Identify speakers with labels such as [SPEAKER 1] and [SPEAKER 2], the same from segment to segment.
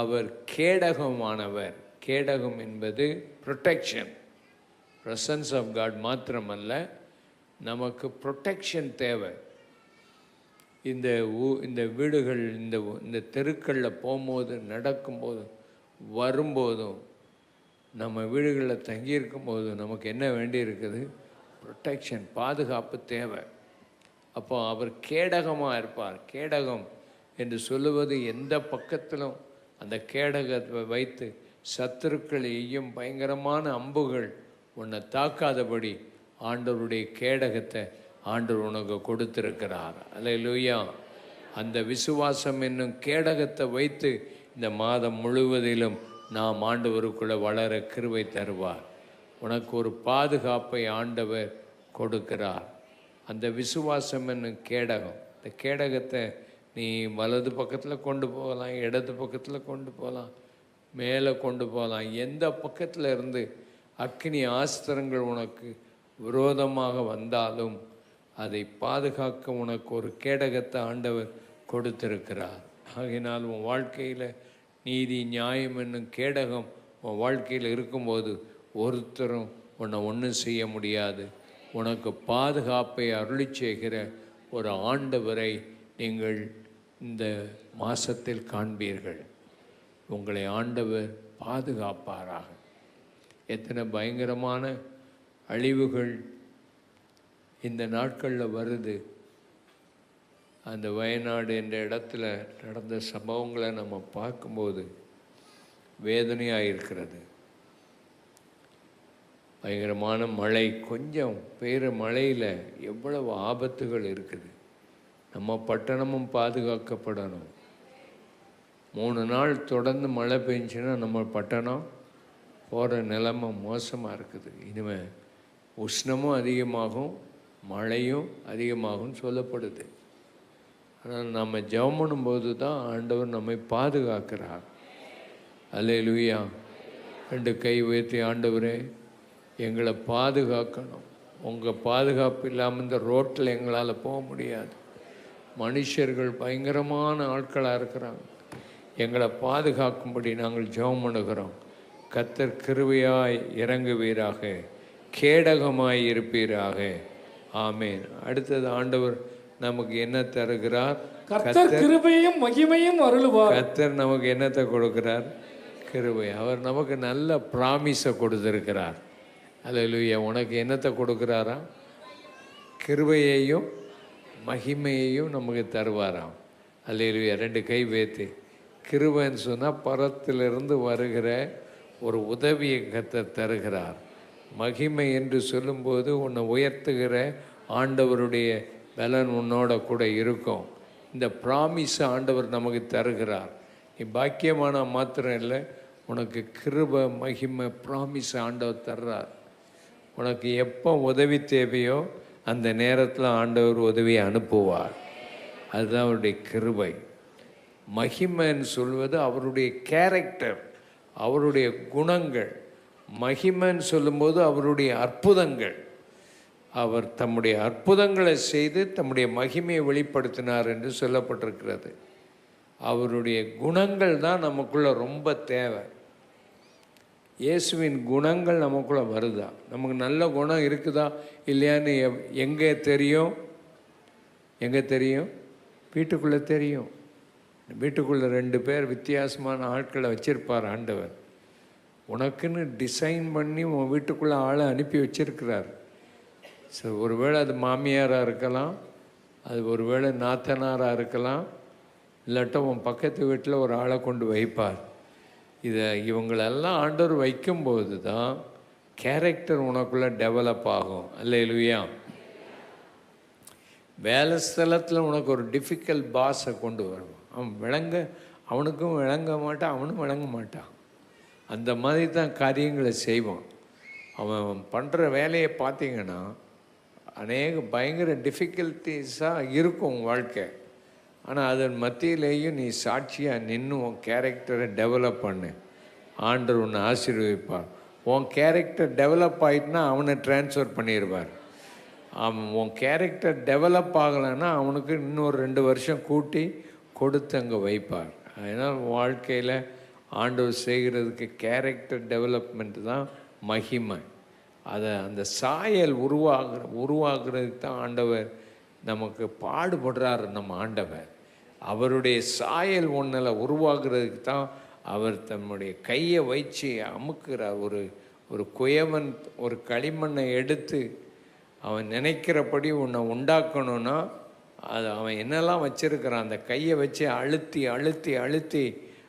[SPEAKER 1] அவர் கேடகமானவர். கேடகம் என்பது protection presence of God மாத்திரமல்ல நமக்கு ப்ரொட்டெக்ஷன் தேவை. இந்த ஊ இந்த வீடுகள் இந்த இந்த தெருக்களில் போகும்போது நடக்கும்போதும் வரும்போதும் நம்ம வீடுகளில் தங்கியிருக்கும் போது நமக்கு என்ன வேண்டி இருக்குது ப்ரொடெக்ஷன் பாதுகாப்பு தேவை. அப்போ அவர் கேடகமாக இருப்பார். கேடகம் என்று சொல்லுவது எந்த பக்கத்திலும் அந்த கேடகத்தை வைத்து சத்துருக்கள் எய்யும் பயங்கரமான அம்புகள் உன்னை தாக்காதபடி ஆண்டவருடைய கேடகத்தை ஆண்டவர் உனக்கு கொடுத்திருக்கிறார். அல்லேலூயா அந்த விசுவாசம் என்னும் கேடகத்தை வைத்து இந்த மாதம் முழுவதிலும் நாம் ஆண்டவருக்குள்ளே வளர கிருவை தருவார். உனக்கு ஒரு பாதுகாப்பை ஆண்டவர் கொடுக்கிறார். அந்த விசுவாசம் என்னும் கேடகம் இந்த கேடகத்தை நீ வலது பக்கத்தில் கொண்டு போகலாம் இடது பக்கத்தில் கொண்டு போகலாம் மேலே கொண்டு போகலாம். எந்த பக்கத்தில் இருந்து அக்னி ஆஸ்திரங்கள் உனக்கு விரோதமாக வந்தாலும் அதை பாதுகாக்க உனக்கு ஒரு கேடகத்தை ஆண்டவர் கொடுத்திருக்கிறார். ஆகினால் உன் வாழ்க்கையில் நீதி நியாயம் என்னும் கேடகம் உன் வாழ்க்கையில் இருக்கும்போது ஒருத்தரும் உன்னை ஒன்றும் செய்ய முடியாது. உனக்கு பாதுகாப்பை அருளி செய்கிற ஒரு ஆண்டவரை நீங்கள் இந்த மாசத்தில் காண்பீர்கள். உங்களை ஆண்டவர் பாதுகாப்பாராக. எத்தனை பயங்கரமான அழிவுகள் இந்த நாட்களில் வருது. அந்த வயநாடு என்ற இடத்துல நடந்த சம்பவங்களை நம்ம பார்க்கும்போது வேதனையாக இருக்கிறது. பயங்கரமான மழை கொஞ்சம் பெய்கிற மழையில் எவ்வளவு ஆபத்துகள் இருக்குது. நம்ம பட்டணமும் பாதுகாக்கப்படணும். மூணு நாள் தொடர்ந்து மழை பெஞ்சுன்னா நம்ம பட்டணம் போகிற நிலமை மோசமாக இருக்குது. இனிமேல் உஷ்ணமும் அதிகமாகும் மழையும் அதிகமாகும் சொல்லப்படுது. ஆனால் நம்ம ஜெபம் பண்ணும்போது தான் ஆண்டவர் நம்மை பாதுகாக்கிறார். அல்லேலூயா. ரெண்டு கை உயர்த்தி ஆண்டவரே எங்களை பாதுகாக்கணும். உங்கள் பாதுகாப்பு இல்லாமல் இந்த ரோட்டில் எங்களால் போக முடியாது. மனுஷர்கள் பயங்கரமான ஆட்களாக இருக்கிறாங்க. எங்களை பாதுகாக்கும்படி நாங்கள் ஜெபம் பண்ணுகிறோம். கத்தர் கிருபையாய் இறங்குவீராக கேடகமாய் இருப்பீராக. ஆமேன். அடுத்தது ஆண்டவர் நமக்கு என்ன தருகிறார்?
[SPEAKER 2] கர்த்தர் கிருபையும் மகிமையும் அருளுவார்.
[SPEAKER 1] கத்தர் நமக்கு என்னத்தை கொடுக்கிறார்? கிருபை. அவர் நமக்கு நல்ல ப்ராமிஸை கொடுத்திருக்கிறார். அல்லேலூயா உனக்கு என்னத்தை கொடுக்குறாரா? கிருபையையும் மகிமையையும் நமக்கு தருவாராம். அல்லேலூயா ரெண்டு கை வேத்து. கிருபைன்னு சொன்னால் பரத்திலிருந்து வருகிற ஒரு உதவியை தருகிறார். மகிமை என்று சொல்லும்போது உன்னை உயர்த்துகிற ஆண்டவருடைய பலன் உன்னோட கூட இருக்கும். இந்த ப்ராமிஸ் ஆண்டவர் நமக்கு தருகிறார். நீ பாக்கியமான மாத்திரம் இல்லை உனக்கு கிருப மகிமை ப்ராமிஸ் ஆண்டவர் தர்றார். உனக்கு எப்போ உதவி தேவையோ அந்த நேரத்தில் ஆண்டவர் உதவியை அனுப்புவார். அதுதான் அவருடைய கிருபை. மகிமைன்னு சொல்வது அவருடைய கேரக்டர் அவருடைய குணங்கள். மகிமைன்னு சொல்லும்போது அவருடைய அற்புதங்கள். அவர் தம்முடைய அற்புதங்களை செய்து தம்முடைய மகிமையை வெளிப்படுத்தினார் என்று சொல்லப்பட்டிருக்கிறது. அவருடைய குணங்கள் தான் நமக்குள்ளே ரொம்ப தேவை. இயேசுவின் குணங்கள் நமக்குள்ளே வருதா? நமக்கு நல்ல குணம் இருக்குதா? இல்லையான்னு எவ்- எங்கே தெரியும்? எங்கே தெரியும்? வீட்டுக்குள்ளே தெரியும். வீட்டுக்குள்ளே ரெண்டு பேர் வித்தியாசமான ஆட்களை வச்சிருப்பார் ஆண்டவர். உனக்குன்னு டிசைன் பண்ணி உன் வீட்டுக்குள்ளே ஆளை அனுப்பி வச்சிருக்கிறார். ஸோ ஒருவேளை அது மாமியாராக இருக்கலாம் அது ஒருவேளை நாத்தனாராக இருக்கலாம் இல்லாட்டா உன் பக்கத்து வீட்டில் ஒரு ஆளை கொண்டு வைப்பார். இதை இவங்களெல்லாம் ஆண்டவர் வைக்கும்போது தான் கேரக்டர் உனக்குள்ளே டெவலப் ஆகும். அல்லையிலுயா வேலை ஸ்தலத்தில் உனக்கு ஒரு டிஃபிகல்ட் பாஸை கொண்டு வருவான். அவன் விளங்க அவனுக்கும் விளங்க மாட்டான் அவனும் விளங்க மாட்டான். அந்த மாதிரி தான் காரியங்களை செய்வான். அவன் பண்ணுற வேலையை பார்த்தீங்கன்னா அநேக பயங்கர டிஃபிகல்ட்டிஸாக இருக்கும் வாழ்க்கை. ஆனால் அதன் மத்தியிலேயும் நீ சாட்சியாக நின்று உன் கேரக்டரை டெவலப் பண்ணு. ஆண்டவர் உன்னை ஆசீர்வதிப்பார். உன் கேரக்டர் டெவலப் ஆகிட்டுனா அவனை ட்ரான்ஸ்ஃபர் பண்ணிடுவார் அவன் உன் கேரக்டர் டெவலப் ஆகலைன்னா அவனுக்கு இன்னொரு ரெண்டு வருஷம் கூட்டி கொடுத்து அங்கே வைப்பார். அதனால் வாழ்க்கையில் ஆண்டவர் செய்கிறதுக்கு கேரக்டர் டெவலப்மெண்ட் தான் மகிமை. அதை அந்த சாயல் உருவாகிற உருவாகிறதுக்கு தான் ஆண்டவர் நமக்கு பாடுபடுறார் நம்ம ஆண்டவர். அவருடைய சாயல் ஒன்றில் உருவாகிறதுக்கு தான் அவர் தன்னுடைய கையை வச்சு அமுக்கிற ஒரு ஒரு குயவன் ஒரு களிமண்ணை எடுத்து அவன் நினைக்கிறபடி உன்னை உண்டாக்கணும்னா அது அவன் என்னெல்லாம் வச்சுருக்கிறான் அந்த கையை வச்சு அழுத்தி அழுத்தி அழுத்தி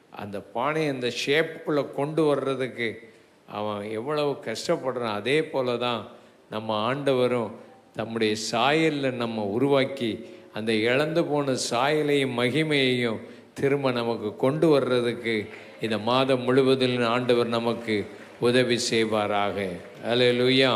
[SPEAKER 1] அந்த பானையை அந்த ஷேப்புக்குள்ளே கொண்டு வர்றதுக்கு அவன் எவ்வளவு கஷ்டப்படுறான். அதே போல தான் நம்ம ஆண்டவரும் தம்முடைய சாயலில் நம்ம உருவாக்கி அந்த இழந்து போன சாயலையும் மகிமையையும் திரும்ப நமக்கு கொண்டு வர்றதுக்கு இந்த மாதம் முழுவதிலும் ஆண்டவர் நமக்கு உதவி செய்வாராக. அல்லேலூயா